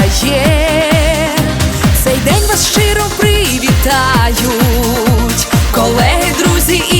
дає, цей день вас щиро привітають, колеги, друзі. і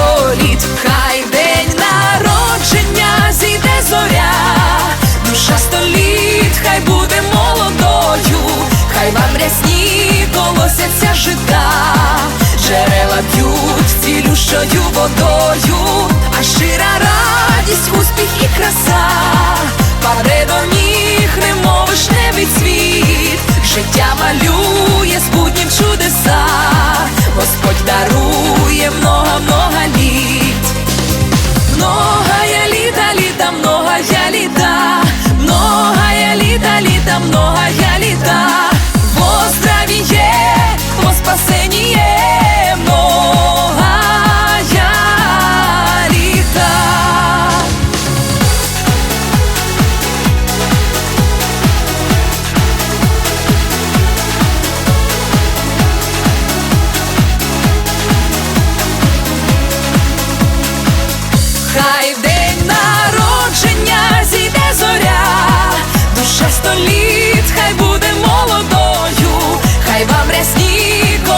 життя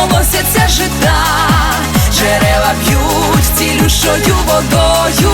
колосяться жита, джерела б'ють цілющою водою,